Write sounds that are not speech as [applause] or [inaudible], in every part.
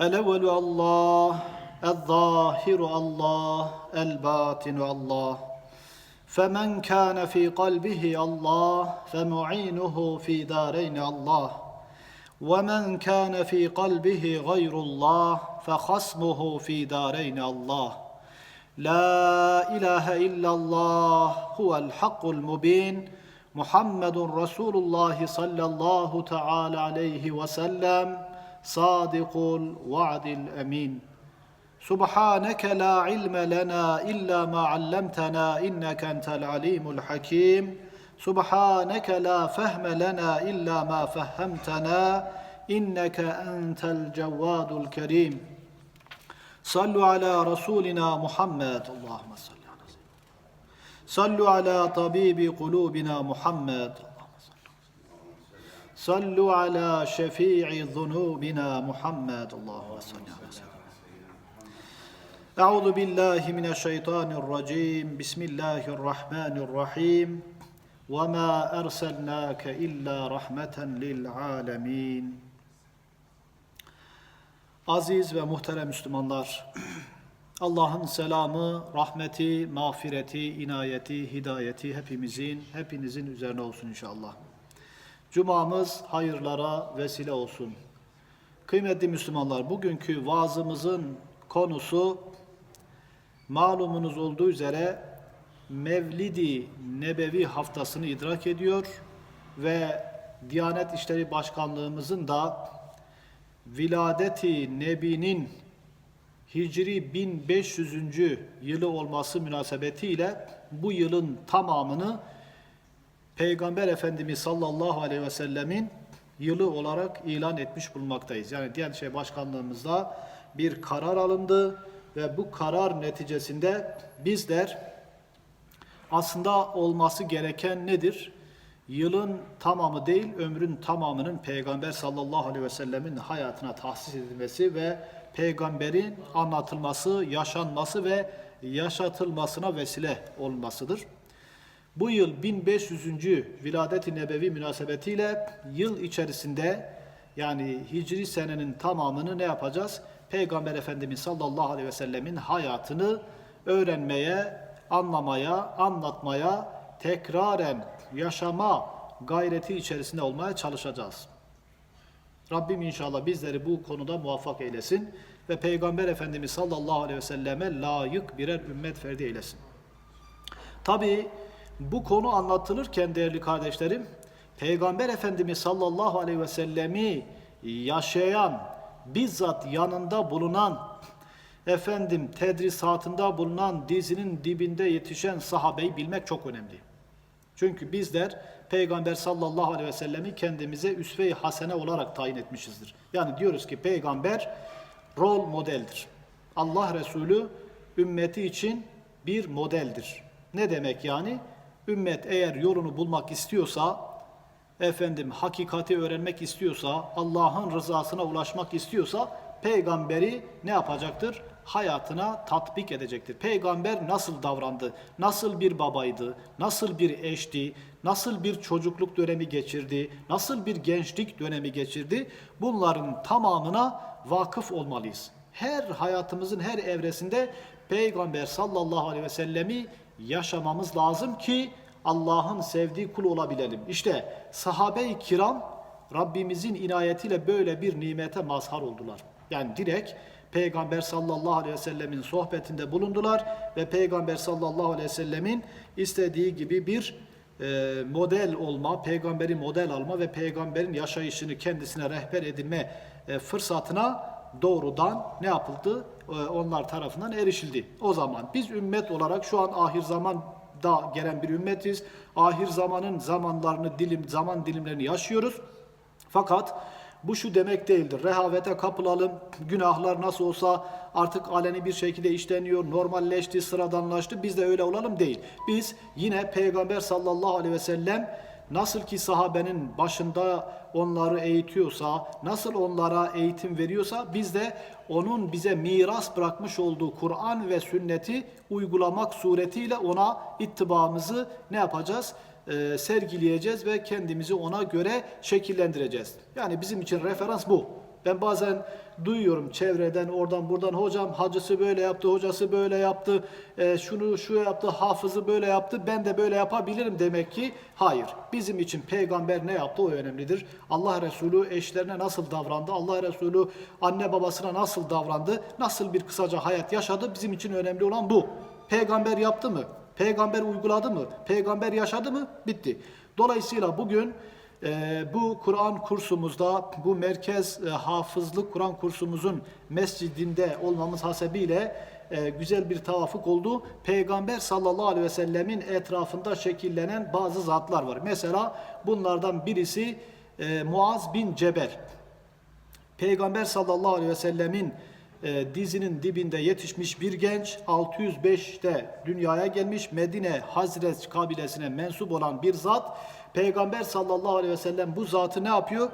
الأول الله الظاهر الله الباطن الله. فمن كان في قلبه الله فمعينه في دارين الله. ومن كان في قلبه غير الله فخصمه في دارين الله. لا إله إلا الله هو الحق المبين. محمد رسول الله صلى الله تعالى عليه وسلم. صادق الوعد الأمين. سبحانك لا علم لنا إلا ما علمتنا إنك أنت العليم الحكيم. سبحانك لا فهم لنا إلا ما فهمتنا إنك أنت الجواد الكريم. صلوا على رسولنا محمد. اللهم صل على على طبيب قلوبنا محمد. Sallu ala şefii zunubina Muhammed. Allahu salli ala sellem. Euzu billahi mineşşeytanirracim. Bismillahirrahmanirrahim. Ve ma erselnake illa rahmeten lil alamin. Aziz ve muhterem Müslümanlar, Allah'ın selamı, rahmeti, mağfireti, inayeti, hidayeti hepimizin, hepinizin üzerine olsun inşallah. Cumamız hayırlara vesile olsun. Kıymetli Müslümanlar, bugünkü vaazımızın konusu malumunuz olduğu üzere Mevlidi Nebevi haftasını idrak ediyor ve Diyanet İşleri Başkanlığımızın da Viladeti Nebi'nin Hicri 1500. yılı olması münasebetiyle bu yılın tamamını Peygamber Efendimiz sallallahu aleyhi ve sellemin yılı olarak ilan etmiş bulunmaktayız. Yani Diyanet İşleri Başkanlığımızda bir karar alındı ve bu karar neticesinde bizler aslında olması gereken nedir? Yılın tamamı değil, ömrün tamamının Peygamber sallallahu aleyhi ve sellemin hayatına tahsis edilmesi ve peygamberin anlatılması, yaşanması ve yaşatılmasına vesile olmasıdır. Bu yıl 1500. Viladet-i Nebevi münasebetiyle yıl içerisinde yani Hicri senenin tamamını ne yapacağız? Peygamber Efendimiz sallallahu aleyhi ve sellemin hayatını öğrenmeye, anlamaya, anlatmaya, tekraren yaşama gayreti içerisinde olmaya çalışacağız. Rabbim inşallah bizleri bu konuda muvaffak eylesin ve Peygamber Efendimiz sallallahu aleyhi ve selleme layık birer ümmet ferdi eylesin. Tabi bu konu anlatılırken değerli kardeşlerim, Peygamber Efendimiz sallallahu aleyhi ve sellemi yaşayan, bizzat yanında bulunan, efendim tedrisatında bulunan, dizinin dibinde yetişen sahabeyi bilmek çok önemli. Çünkü bizler Peygamber sallallahu aleyhi ve sellemi kendimize üsve-i hasene olarak tayin etmişizdir. Yani diyoruz ki peygamber rol modeldir. Allah Resulü ümmeti için bir modeldir. Ne demek yani? Ümmet eğer yolunu bulmak istiyorsa, efendim hakikati öğrenmek istiyorsa, Allah'ın rızasına ulaşmak istiyorsa peygamberi ne yapacaktır? Hayatına tatbik edecektir. Peygamber nasıl davrandı? Nasıl bir babaydı? Nasıl bir eşti? Nasıl bir çocukluk dönemi geçirdi? Nasıl bir gençlik dönemi geçirdi? Bunların tamamına vakıf olmalıyız. Her hayatımızın her evresinde Peygamber sallallahu aleyhi ve sellemi yaşamamız lazım ki Allah'ın sevdiği kul olabilelim. İşte sahabe-i kiram Rabbimizin inayetiyle böyle bir nimete mazhar oldular. Yani direkt Peygamber sallallahu aleyhi ve sellemin sohbetinde bulundular ve Peygamber sallallahu aleyhi ve sellemin istediği gibi bir e, model olma, peygamberi model alma ve peygamberin yaşayışını kendisine rehber edinme e, fırsatına doğrudan ne yapıldı? E, onlar tarafından erişildi. O zaman biz ümmet olarak şu an ahir zamanda gelen bir ümmetiz. Ahir zamanın zamanlarını, dilim, zaman dilimlerini yaşıyoruz. Fakat Bu şu demek değildir. Rehavete kapılalım. Günahlar nasıl olsa artık aleni bir şekilde işleniyor. Normalleşti, sıradanlaştı. Biz de öyle olalım değil. Biz yine Peygamber sallallahu aleyhi ve sellem nasıl ki sahabenin başında onları eğitiyorsa, nasıl onlara eğitim veriyorsa biz de onun bize miras bırakmış olduğu Kur'an ve sünneti uygulamak suretiyle ona ittibamızı ne yapacağız? Ee, sergileyeceğiz ve kendimizi ona göre şekillendireceğiz. Yani bizim için referans bu. Ben bazen duyuyorum çevreden oradan buradan hocam hacısı böyle yaptı, hocası böyle yaptı, e, şunu şu yaptı, hafızı böyle yaptı, ben de böyle yapabilirim demek ki hayır. Bizim için peygamber ne yaptı o önemlidir. Allah Resulü eşlerine nasıl davrandı, Allah Resulü anne babasına nasıl davrandı, nasıl bir kısaca hayat yaşadı bizim için önemli olan bu. Peygamber yaptı mı? Peygamber uyguladı mı? Peygamber yaşadı mı? Bitti. Dolayısıyla bugün bu Kur'an kursumuzda, bu merkez e, hafızlık Kur'an kursumuzun mescidinde olmamız hasebiyle e, güzel bir tavafuk oldu. Peygamber sallallahu aleyhi ve sellemin etrafında şekillenen bazı zatlar var. Mesela bunlardan birisi e, Muaz bin Cebel. Peygamber sallallahu aleyhi ve sellemin dizinin dibinde yetişmiş bir genç 605'te dünyaya gelmiş Medine Hazret kabilesine mensup olan bir zat Peygamber sallallahu aleyhi ve sellem bu zatı ne yapıyor?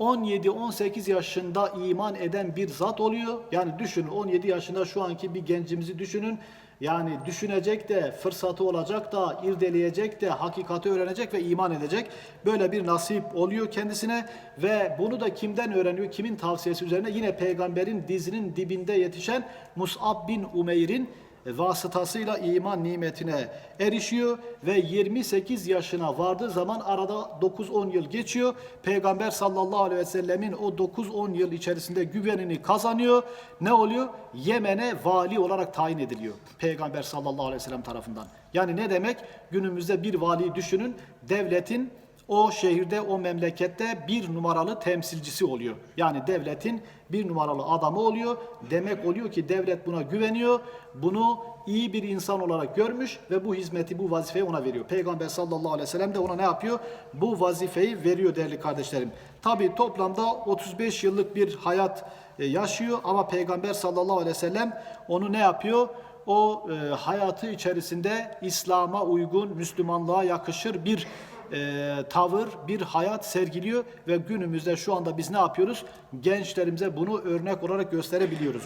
17-18 yaşında iman eden bir zat oluyor. Yani düşünün 17 yaşında şu anki bir gencimizi düşünün. Yani düşünecek de, fırsatı olacak da, irdeleyecek de, hakikati öğrenecek ve iman edecek. Böyle bir nasip oluyor kendisine ve bunu da kimden öğreniyor? Kimin tavsiyesi üzerine? Yine peygamberin dizinin dibinde yetişen Mus'ab bin Umeyr'in vasıtasıyla iman nimetine erişiyor ve 28 yaşına vardığı zaman arada 9-10 yıl geçiyor. Peygamber sallallahu aleyhi ve sellemin o 9-10 yıl içerisinde güvenini kazanıyor. Ne oluyor? Yemen'e vali olarak tayin ediliyor. Peygamber sallallahu aleyhi ve sellem tarafından. Yani ne demek? Günümüzde bir vali düşünün. Devletin o şehirde, o memlekette bir numaralı temsilcisi oluyor. Yani devletin bir numaralı adamı oluyor. Demek oluyor ki devlet buna güveniyor. Bunu iyi bir insan olarak görmüş ve bu hizmeti, bu vazifeyi ona veriyor. Peygamber sallallahu aleyhi ve sellem de ona ne yapıyor? Bu vazifeyi veriyor değerli kardeşlerim. Tabi toplamda 35 yıllık bir hayat e, yaşıyor ama Peygamber sallallahu aleyhi ve sellem onu ne yapıyor? O e, hayatı içerisinde İslam'a uygun, Müslümanlığa yakışır bir e, tavır, bir hayat sergiliyor ve günümüzde şu anda biz ne yapıyoruz? Gençlerimize bunu örnek olarak gösterebiliyoruz.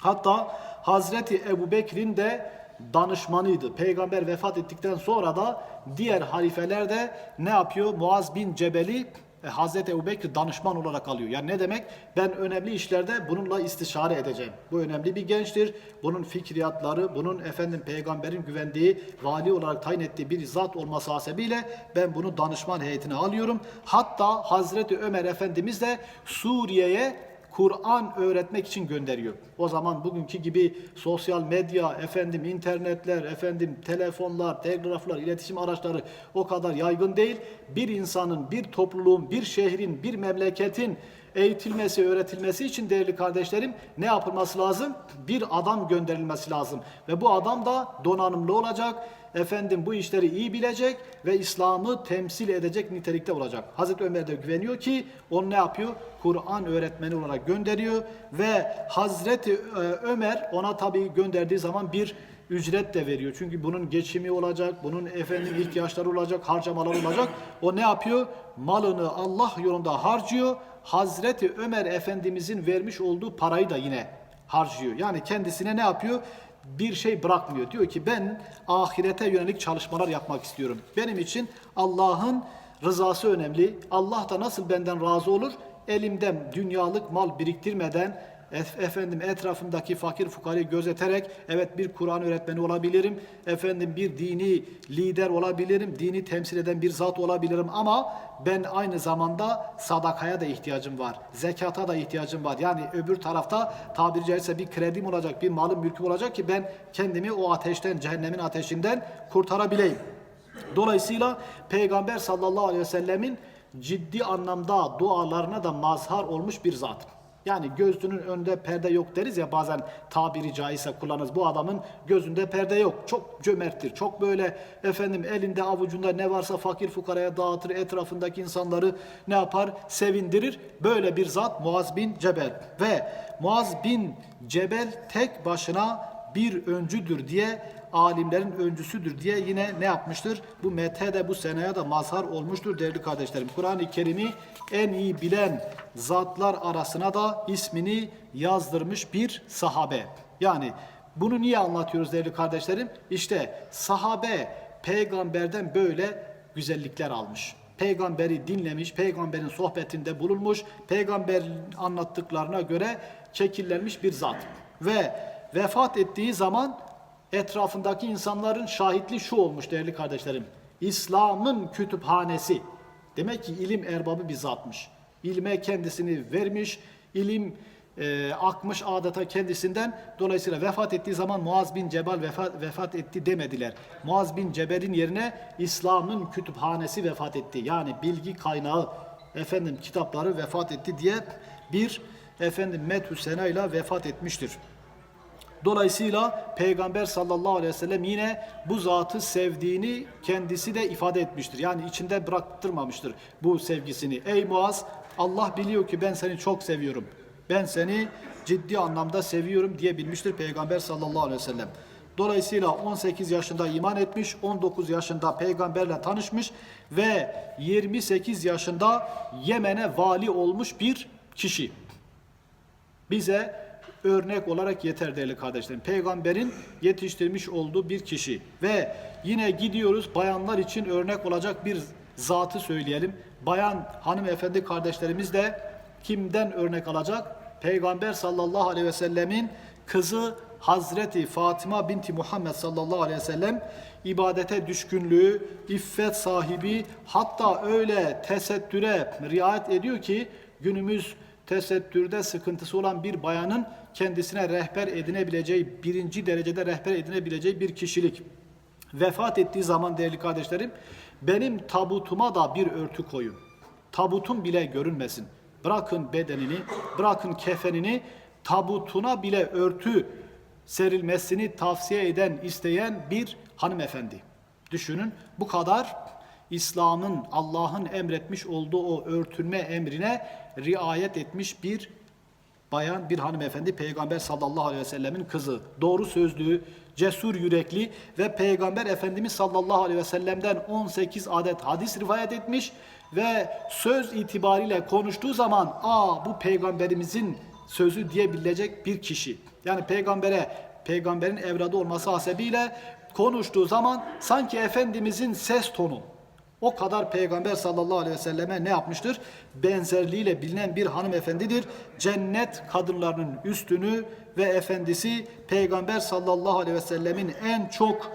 Hatta Hazreti Ebu Bekir'in de danışmanıydı. Peygamber vefat ettikten sonra da diğer halifeler de ne yapıyor? Muaz bin Cebel'i e, Hazreti Ebu Bekir danışman olarak alıyor. Yani ne demek? Ben önemli işlerde bununla istişare edeceğim. Bu önemli bir gençtir. Bunun fikriyatları, bunun efendim peygamberin güvendiği, vali olarak tayin ettiği bir zat olması hasebiyle ben bunu danışman heyetine alıyorum. Hatta Hazreti Ömer Efendimiz de Suriye'ye Kur'an öğretmek için gönderiyor. O zaman bugünkü gibi sosyal medya, efendim internetler, efendim telefonlar, telgraflar, iletişim araçları o kadar yaygın değil. Bir insanın, bir topluluğun, bir şehrin, bir memleketin eğitilmesi, öğretilmesi için değerli kardeşlerim ne yapılması lazım? Bir adam gönderilmesi lazım. Ve bu adam da donanımlı olacak, efendim bu işleri iyi bilecek ve İslam'ı temsil edecek nitelikte olacak. Hazreti Ömer de güveniyor ki onu ne yapıyor? Kur'an öğretmeni olarak gönderiyor ve Hazreti e, Ömer ona tabii gönderdiği zaman bir ücret de veriyor. Çünkü bunun geçimi olacak, bunun efendim ihtiyaçları olacak, harcamaları olacak. O ne yapıyor? Malını Allah yolunda harcıyor. Hazreti Ömer Efendimizin vermiş olduğu parayı da yine harcıyor. Yani kendisine ne yapıyor? Bir şey bırakmıyor. Diyor ki ben ahirete yönelik çalışmalar yapmak istiyorum. Benim için Allah'ın rızası önemli. Allah da nasıl benden razı olur? Elimde dünyalık mal biriktirmeden efendim etrafımdaki fakir fukarayı gözeterek evet bir Kur'an öğretmeni olabilirim. Efendim bir dini lider olabilirim. Dini temsil eden bir zat olabilirim ama ben aynı zamanda sadakaya da ihtiyacım var. Zekata da ihtiyacım var. Yani öbür tarafta tabiri caizse bir kredim olacak, bir malım mülküm olacak ki ben kendimi o ateşten, cehennemin ateşinden kurtarabileyim. Dolayısıyla Peygamber sallallahu aleyhi ve sellemin ciddi anlamda dualarına da mazhar olmuş bir zat. Yani gözünün önünde perde yok deriz ya bazen tabiri caizse kullanırız. Bu adamın gözünde perde yok. Çok cömerttir. Çok böyle efendim elinde avucunda ne varsa fakir fukaraya dağıtır. Etrafındaki insanları ne yapar? Sevindirir. Böyle bir zat Muaz bin Cebel. Ve Muaz bin Cebel tek başına bir öncüdür diye alimlerin öncüsüdür diye yine ne yapmıştır? Bu methe de bu seneye de mazhar olmuştur değerli kardeşlerim. Kur'an-ı Kerim'i en iyi bilen zatlar arasına da ismini yazdırmış bir sahabe. Yani bunu niye anlatıyoruz değerli kardeşlerim? İşte sahabe peygamberden böyle güzellikler almış. Peygamberi dinlemiş, peygamberin sohbetinde bulunmuş, peygamberin anlattıklarına göre şekillenmiş bir zat. Ve vefat ettiği zaman etrafındaki insanların şahitliği şu olmuş değerli kardeşlerim. İslam'ın kütüphanesi. Demek ki ilim erbabı bir zatmış. İlme kendisini vermiş, ilim e, akmış adeta kendisinden. Dolayısıyla vefat ettiği zaman Muaz bin Cebel vefat, vefat etti demediler. Muaz bin Cebel'in yerine İslam'ın kütüphanesi vefat etti. Yani bilgi kaynağı, efendim kitapları vefat etti diye bir efendim methü senayla vefat etmiştir. Dolayısıyla Peygamber sallallahu aleyhi ve sellem yine bu zatı sevdiğini kendisi de ifade etmiştir. Yani içinde bıraktırmamıştır bu sevgisini. Ey Muaz Allah biliyor ki ben seni çok seviyorum. Ben seni ciddi anlamda seviyorum diyebilmiştir Peygamber sallallahu aleyhi ve sellem. Dolayısıyla 18 yaşında iman etmiş, 19 yaşında peygamberle tanışmış ve 28 yaşında Yemen'e vali olmuş bir kişi bize örnek olarak yeter değerli kardeşlerim. Peygamberin yetiştirmiş olduğu bir kişi ve yine gidiyoruz bayanlar için örnek olacak bir zatı söyleyelim. Bayan hanımefendi kardeşlerimiz de kimden örnek alacak? Peygamber sallallahu aleyhi ve sellemin kızı Hazreti Fatıma binti Muhammed sallallahu aleyhi ve sellem ibadete düşkünlüğü, iffet sahibi hatta öyle tesettüre riayet ediyor ki günümüz tesettürde sıkıntısı olan bir bayanın kendisine rehber edinebileceği, birinci derecede rehber edinebileceği bir kişilik. Vefat ettiği zaman değerli kardeşlerim, benim tabutuma da bir örtü koyun. Tabutun bile görünmesin. Bırakın bedenini, bırakın kefenini, tabutuna bile örtü serilmesini tavsiye eden, isteyen bir hanımefendi. Düşünün bu kadar İslam'ın, Allah'ın emretmiş olduğu o örtünme emrine riayet etmiş bir bayan, bir hanımefendi Peygamber sallallahu aleyhi ve sellemin kızı. Doğru sözlü, cesur yürekli ve Peygamber Efendimiz sallallahu aleyhi ve sellem'den 18 adet hadis rivayet etmiş ve söz itibariyle konuştuğu zaman aa bu peygamberimizin sözü diyebilecek bir kişi. Yani peygambere, peygamberin evladı olması hasebiyle konuştuğu zaman sanki Efendimizin ses tonu, o kadar Peygamber sallallahu aleyhi ve selleme ne yapmıştır? Benzerliğiyle bilinen bir hanımefendidir. Cennet kadınlarının üstünü ve efendisi Peygamber sallallahu aleyhi ve sellemin en çok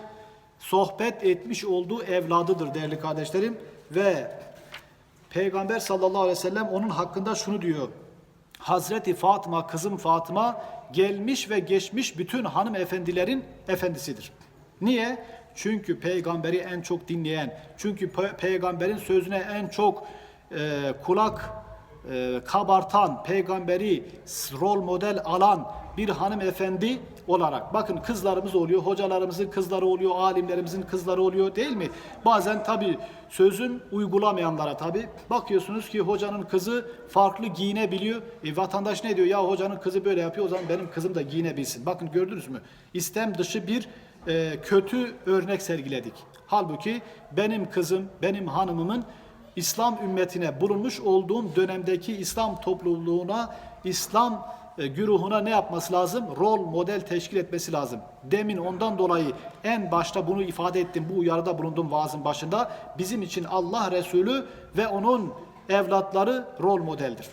sohbet etmiş olduğu evladıdır değerli kardeşlerim. Ve Peygamber sallallahu aleyhi ve sellem onun hakkında şunu diyor. Hazreti Fatıma, kızım Fatıma gelmiş ve geçmiş bütün hanımefendilerin efendisidir. Niye? Çünkü peygamberi en çok dinleyen, çünkü pe- peygamberin sözüne en çok e, kulak e, kabartan, peygamberi rol model alan bir hanımefendi olarak. Bakın kızlarımız oluyor, hocalarımızın kızları oluyor, alimlerimizin kızları oluyor değil mi? Bazen tabi sözün uygulamayanlara tabi bakıyorsunuz ki hocanın kızı farklı giyinebiliyor. E, vatandaş ne diyor? Ya hocanın kızı böyle yapıyor o zaman benim kızım da giyinebilsin. Bakın gördünüz mü? İstem dışı bir e, kötü örnek sergiledik. Halbuki benim kızım, benim hanımımın İslam ümmetine bulunmuş olduğum dönemdeki İslam topluluğuna, İslam e, güruhuna ne yapması lazım? Rol model teşkil etmesi lazım. Demin ondan dolayı en başta bunu ifade ettim. Bu uyarıda bulundum vaazın başında. Bizim için Allah Resulü ve onun evlatları rol modeldir.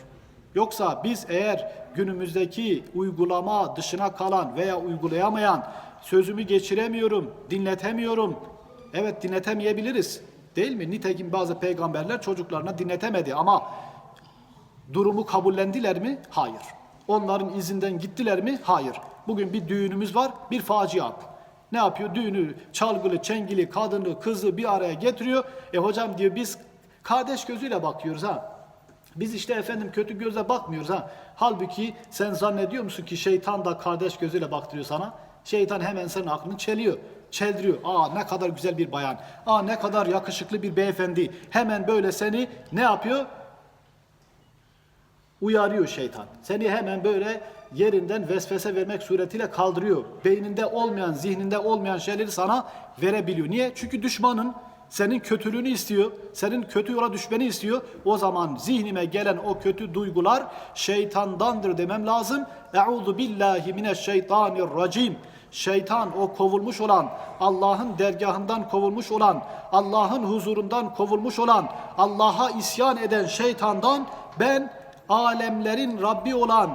Yoksa biz eğer günümüzdeki uygulama dışına kalan veya uygulayamayan sözümü geçiremiyorum, dinletemiyorum. Evet dinletemeyebiliriz. Değil mi? Nitekim bazı peygamberler çocuklarına dinletemedi ama durumu kabullendiler mi? Hayır. Onların izinden gittiler mi? Hayır. Bugün bir düğünümüz var, bir facia. Ne yapıyor? Düğünü çalgılı, çengili, kadını, kızı bir araya getiriyor. E hocam diyor biz kardeş gözüyle bakıyoruz ha. Biz işte efendim kötü gözle bakmıyoruz ha. Halbuki sen zannediyor musun ki şeytan da kardeş gözüyle baktırıyor sana? Şeytan hemen senin aklını çeliyor. Çeldiriyor. Aa ne kadar güzel bir bayan. Aa ne kadar yakışıklı bir beyefendi. Hemen böyle seni ne yapıyor? uyarıyor şeytan. Seni hemen böyle yerinden vesvese vermek suretiyle kaldırıyor. Beyninde olmayan, zihninde olmayan şeyleri sana verebiliyor. Niye? Çünkü düşmanın senin kötülüğünü istiyor. Senin kötü yola düşmeni istiyor. O zaman zihnime gelen o kötü duygular şeytandandır demem lazım. Euzu billahi mineşşeytanirracim. Şeytan o kovulmuş olan, Allah'ın dergahından kovulmuş olan, Allah'ın huzurundan kovulmuş olan, Allah'a isyan eden şeytandan ben alemlerin Rabbi olan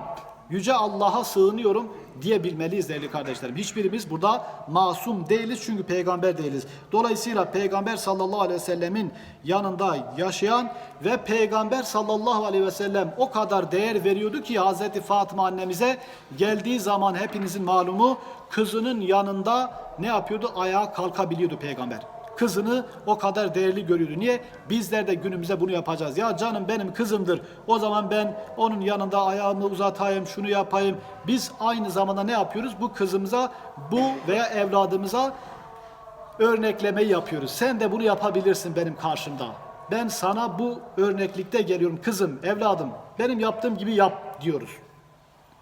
yüce Allah'a sığınıyorum diyebilmeliyiz değerli kardeşlerim. Hiçbirimiz burada masum değiliz çünkü peygamber değiliz. Dolayısıyla peygamber sallallahu aleyhi ve sellemin yanında yaşayan ve peygamber sallallahu aleyhi ve sellem o kadar değer veriyordu ki Hazreti Fatıma annemize geldiği zaman hepinizin malumu kızının yanında ne yapıyordu? Ayağa kalkabiliyordu peygamber kızını o kadar değerli görüyordu. Niye? Bizler de günümüzde bunu yapacağız. Ya canım benim kızımdır. O zaman ben onun yanında ayağımı uzatayım, şunu yapayım. Biz aynı zamanda ne yapıyoruz? Bu kızımıza, bu veya evladımıza örneklemeyi yapıyoruz. Sen de bunu yapabilirsin benim karşımda. Ben sana bu örneklikte geliyorum. Kızım, evladım, benim yaptığım gibi yap diyoruz.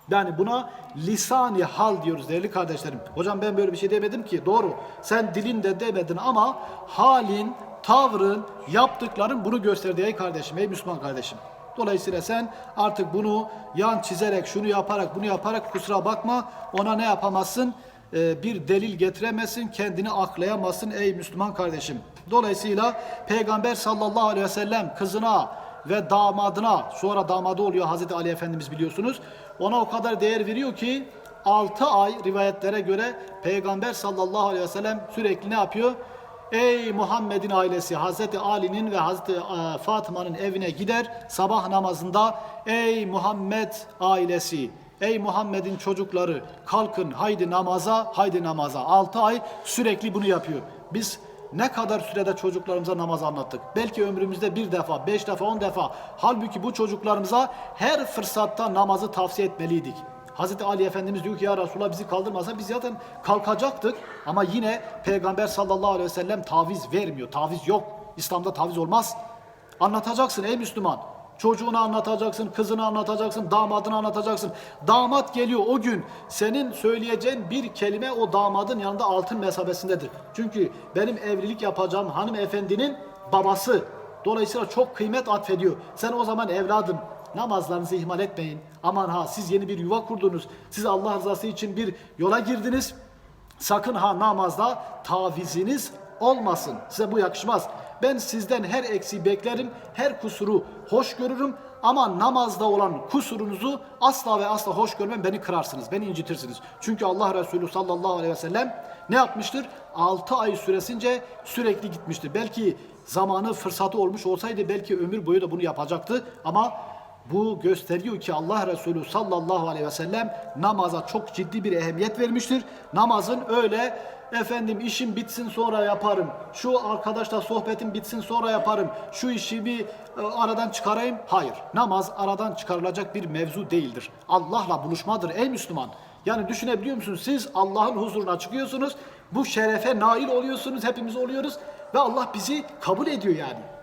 Yani buna lisani hal diyoruz değerli kardeşlerim. Hocam ben böyle bir şey demedim ki. Doğru. Sen dilinde demedin ama halin, tavrın, yaptıkların bunu gösterdi ey kardeşim, ey Müslüman kardeşim. Dolayısıyla sen artık bunu yan çizerek, şunu yaparak, bunu yaparak kusura bakma ona ne yapamazsın? Ee, bir delil getiremezsin, kendini aklayamazsın ey Müslüman kardeşim. Dolayısıyla Peygamber sallallahu aleyhi ve sellem kızına ve damadına, sonra damadı oluyor Hazreti Ali Efendimiz biliyorsunuz. Ona o kadar değer veriyor ki 6 ay rivayetlere göre Peygamber sallallahu aleyhi ve sellem sürekli ne yapıyor? Ey Muhammed'in ailesi Hazreti Ali'nin ve Hazreti e, Fatıma'nın evine gider sabah namazında ey Muhammed ailesi ey Muhammed'in çocukları kalkın haydi namaza haydi namaza 6 ay sürekli bunu yapıyor. Biz ne kadar sürede çocuklarımıza namaz anlattık? Belki ömrümüzde bir defa, beş defa, on defa. Halbuki bu çocuklarımıza her fırsatta namazı tavsiye etmeliydik. Hazreti Ali Efendimiz diyor ki ya Resulullah bizi kaldırmasa biz zaten kalkacaktık. Ama yine Peygamber sallallahu aleyhi ve sellem taviz vermiyor. Taviz yok. İslam'da taviz olmaz. Anlatacaksın ey Müslüman. Çocuğunu anlatacaksın, kızını anlatacaksın, damadını anlatacaksın. Damat geliyor o gün senin söyleyeceğin bir kelime o damadın yanında altın mesabesindedir. Çünkü benim evlilik yapacağım hanımefendinin babası. Dolayısıyla çok kıymet atfediyor. Sen o zaman evladım namazlarınızı ihmal etmeyin. Aman ha siz yeni bir yuva kurdunuz. Siz Allah rızası için bir yola girdiniz. Sakın ha namazda taviziniz olmasın. Size bu yakışmaz. Ben sizden her eksiği beklerim, her kusuru hoş görürüm ama namazda olan kusurunuzu asla ve asla hoş görmem, beni kırarsınız, beni incitirsiniz. Çünkü Allah Resulü sallallahu aleyhi ve sellem ne yapmıştır? 6 ay süresince sürekli gitmiştir. Belki zamanı fırsatı olmuş olsaydı belki ömür boyu da bunu yapacaktı ama bu gösteriyor ki Allah Resulü sallallahu aleyhi ve sellem namaza çok ciddi bir ehemmiyet vermiştir. Namazın öyle efendim işim bitsin sonra yaparım. Şu arkadaşla sohbetim bitsin sonra yaparım. Şu işi bir e, aradan çıkarayım. Hayır. Namaz aradan çıkarılacak bir mevzu değildir. Allah'la buluşmadır ey Müslüman. Yani düşünebiliyor musunuz? Siz Allah'ın huzuruna çıkıyorsunuz. Bu şerefe nail oluyorsunuz. Hepimiz oluyoruz. Ve Allah bizi kabul ediyor yani.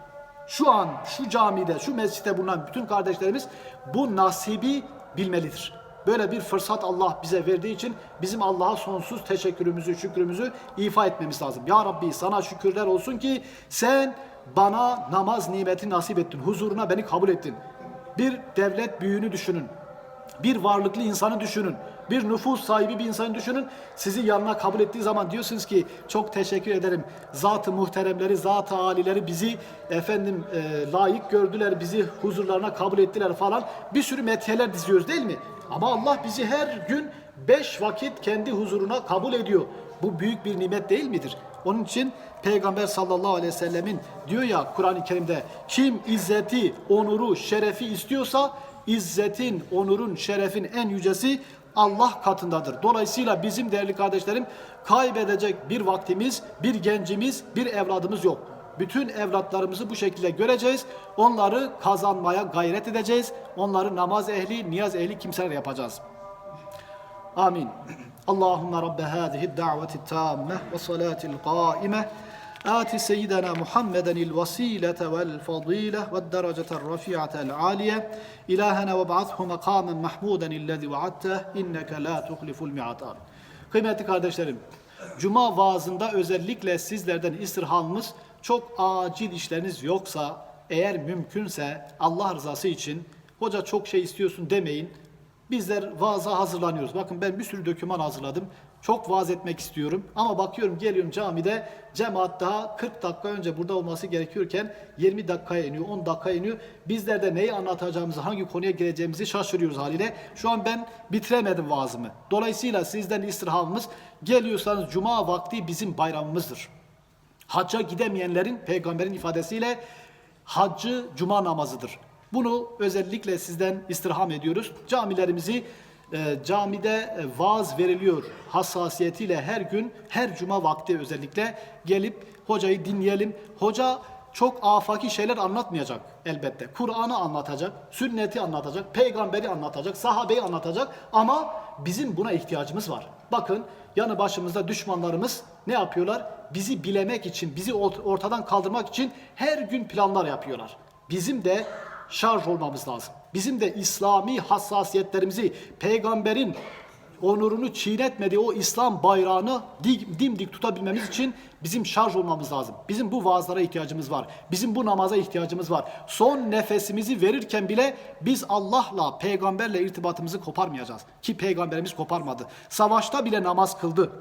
Şu an şu camide, şu mescitte bulunan bütün kardeşlerimiz bu nasibi bilmelidir. Böyle bir fırsat Allah bize verdiği için bizim Allah'a sonsuz teşekkürümüzü, şükrümüzü ifa etmemiz lazım. Ya Rabbi sana şükürler olsun ki sen bana namaz nimeti nasip ettin. Huzuruna beni kabul ettin. Bir devlet büyüğünü düşünün. Bir varlıklı insanı düşünün. Bir nüfus sahibi bir insanı düşünün. Sizi yanına kabul ettiği zaman diyorsunuz ki çok teşekkür ederim. Zat-ı muhteremleri, zat-ı alileri bizi efendim e, layık gördüler. Bizi huzurlarına kabul ettiler falan. Bir sürü metiyeler diziyoruz değil mi? Ama Allah bizi her gün beş vakit kendi huzuruna kabul ediyor. Bu büyük bir nimet değil midir? Onun için Peygamber sallallahu aleyhi ve sellemin diyor ya Kur'an-ı Kerim'de kim izzeti, onuru, şerefi istiyorsa İzzetin, onurun, şerefin en yücesi Allah katındadır. Dolayısıyla bizim değerli kardeşlerim kaybedecek bir vaktimiz, bir gencimiz, bir evladımız yok. Bütün evlatlarımızı bu şekilde göreceğiz. Onları kazanmaya gayret edeceğiz. Onları namaz ehli, niyaz ehli kimseler yapacağız. Amin. [clears throat] Allahümme Rabbe hâzihi da'veti tâmme ve salâtil qâime آت سيدنا محمدا الوسيلة والفضيلة والدرجة الرفيعة العالية إلهنا وابعثه مقاما محمودا الذي وعدته إنك لا تخلف الميعاد آمين. Kıymetli kardeşlerim, Cuma vaazında özellikle sizlerden istirhamımız çok acil işleriniz yoksa, eğer mümkünse Allah rızası için hoca çok şey istiyorsun demeyin. Bizler vaaza hazırlanıyoruz. Bakın ben bir sürü döküman hazırladım. Çok vaaz etmek istiyorum. Ama bakıyorum geliyorum camide cemaat daha 40 dakika önce burada olması gerekiyorken 20 dakikaya iniyor, 10 dakikaya iniyor. Bizler de neyi anlatacağımızı, hangi konuya gireceğimizi şaşırıyoruz haliyle. Şu an ben bitiremedim vaazımı. Dolayısıyla sizden istirhamımız geliyorsanız cuma vakti bizim bayramımızdır. Hacca gidemeyenlerin peygamberin ifadesiyle haccı cuma namazıdır. Bunu özellikle sizden istirham ediyoruz. Camilerimizi e, camide e, vaaz veriliyor hassasiyetiyle her gün, her cuma vakti özellikle gelip hocayı dinleyelim. Hoca çok afaki şeyler anlatmayacak elbette. Kur'an'ı anlatacak, sünneti anlatacak, peygamberi anlatacak, sahabeyi anlatacak ama bizim buna ihtiyacımız var. Bakın yanı başımızda düşmanlarımız ne yapıyorlar? Bizi bilemek için, bizi ort- ortadan kaldırmak için her gün planlar yapıyorlar. Bizim de şarj olmamız lazım. Bizim de İslami hassasiyetlerimizi, peygamberin onurunu çiğnetmediği o İslam bayrağını dik- dimdik tutabilmemiz için bizim şarj olmamız lazım. Bizim bu vaazlara ihtiyacımız var. Bizim bu namaza ihtiyacımız var. Son nefesimizi verirken bile biz Allah'la, peygamberle irtibatımızı koparmayacağız. Ki peygamberimiz koparmadı. Savaşta bile namaz kıldı.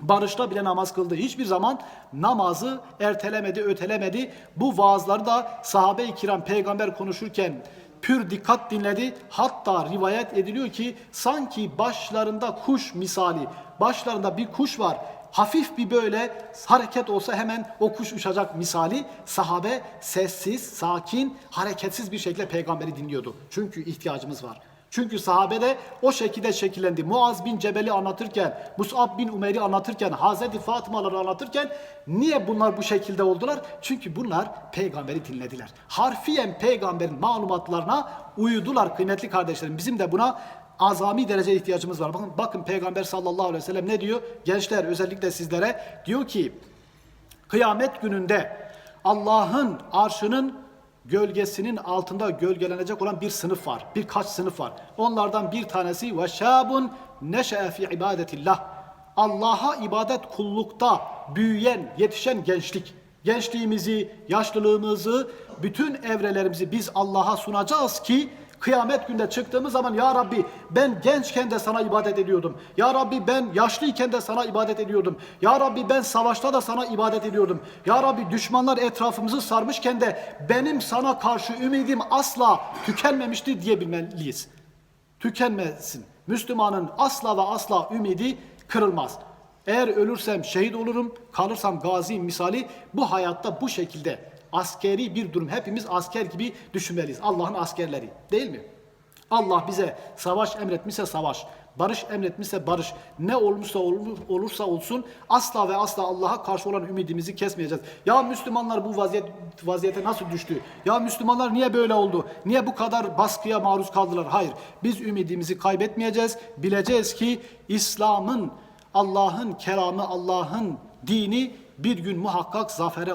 Barışta bile namaz kıldı. Hiçbir zaman namazı ertelemedi, ötelemedi. Bu vaazları da sahabe-i kiram peygamber konuşurken pür dikkat dinledi. Hatta rivayet ediliyor ki sanki başlarında kuş misali, başlarında bir kuş var. Hafif bir böyle hareket olsa hemen o kuş uçacak misali sahabe sessiz, sakin, hareketsiz bir şekilde peygamberi dinliyordu. Çünkü ihtiyacımız var. Çünkü sahabe de o şekilde şekillendi. Muaz bin Cebel'i anlatırken, Mus'ab bin Umer'i anlatırken, Hazreti Fatımaları anlatırken niye bunlar bu şekilde oldular? Çünkü bunlar peygamberi dinlediler. Harfiyen peygamberin malumatlarına uyudular kıymetli kardeşlerim. Bizim de buna azami derece ihtiyacımız var. Bakın, bakın peygamber sallallahu aleyhi ve sellem ne diyor? Gençler özellikle sizlere diyor ki kıyamet gününde Allah'ın arşının gölgesinin altında gölgelenecek olan bir sınıf var. Birkaç sınıf var. Onlardan bir tanesi ve şabun neşe'e fi ibadetillah. Allah'a ibadet kullukta büyüyen, yetişen gençlik. Gençliğimizi, yaşlılığımızı, bütün evrelerimizi biz Allah'a sunacağız ki Kıyamet günde çıktığımız zaman ya Rabbi ben gençken de sana ibadet ediyordum. Ya Rabbi ben yaşlıyken de sana ibadet ediyordum. Ya Rabbi ben savaşta da sana ibadet ediyordum. Ya Rabbi düşmanlar etrafımızı sarmışken de benim sana karşı ümidim asla tükenmemişti diyebilmeliyiz. Tükenmesin. Müslümanın asla ve asla ümidi kırılmaz. Eğer ölürsem şehit olurum, kalırsam gazi misali bu hayatta bu şekilde askeri bir durum. Hepimiz asker gibi düşünmeliyiz. Allah'ın askerleri değil mi? Allah bize savaş emretmişse savaş, barış emretmişse barış, ne olmuşsa olur- olursa olsun asla ve asla Allah'a karşı olan ümidimizi kesmeyeceğiz. Ya Müslümanlar bu vaziyet vaziyete nasıl düştü? Ya Müslümanlar niye böyle oldu? Niye bu kadar baskıya maruz kaldılar? Hayır. Biz ümidimizi kaybetmeyeceğiz. Bileceğiz ki İslam'ın Allah'ın kelamı, Allah'ın dini bir gün muhakkak zafere e,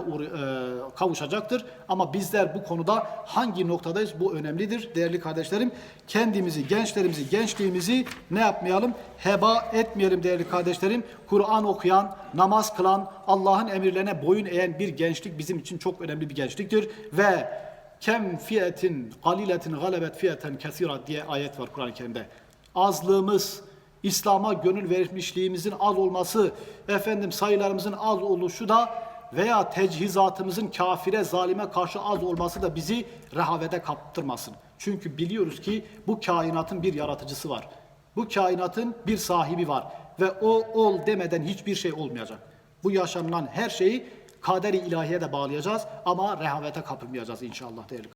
kavuşacaktır. Ama bizler bu konuda hangi noktadayız bu önemlidir değerli kardeşlerim. Kendimizi, gençlerimizi, gençliğimizi ne yapmayalım? Heba etmeyelim değerli kardeşlerim. Kur'an okuyan, namaz kılan, Allah'ın emirlerine boyun eğen bir gençlik bizim için çok önemli bir gençliktir. Ve kem fiyetin galiletin galebet fiyeten kesira diye ayet var Kur'an-ı Kerim'de. Azlığımız, İslam'a gönül vermişliğimizin az olması, efendim sayılarımızın az oluşu da veya tecihizatımızın kafire, zalime karşı az olması da bizi rehavete kaptırmasın. Çünkü biliyoruz ki bu kainatın bir yaratıcısı var. Bu kainatın bir sahibi var ve o ol demeden hiçbir şey olmayacak. Bu yaşanılan her şeyi kaderi ilahiye de bağlayacağız ama rehavete kapılmayacağız inşallah değerli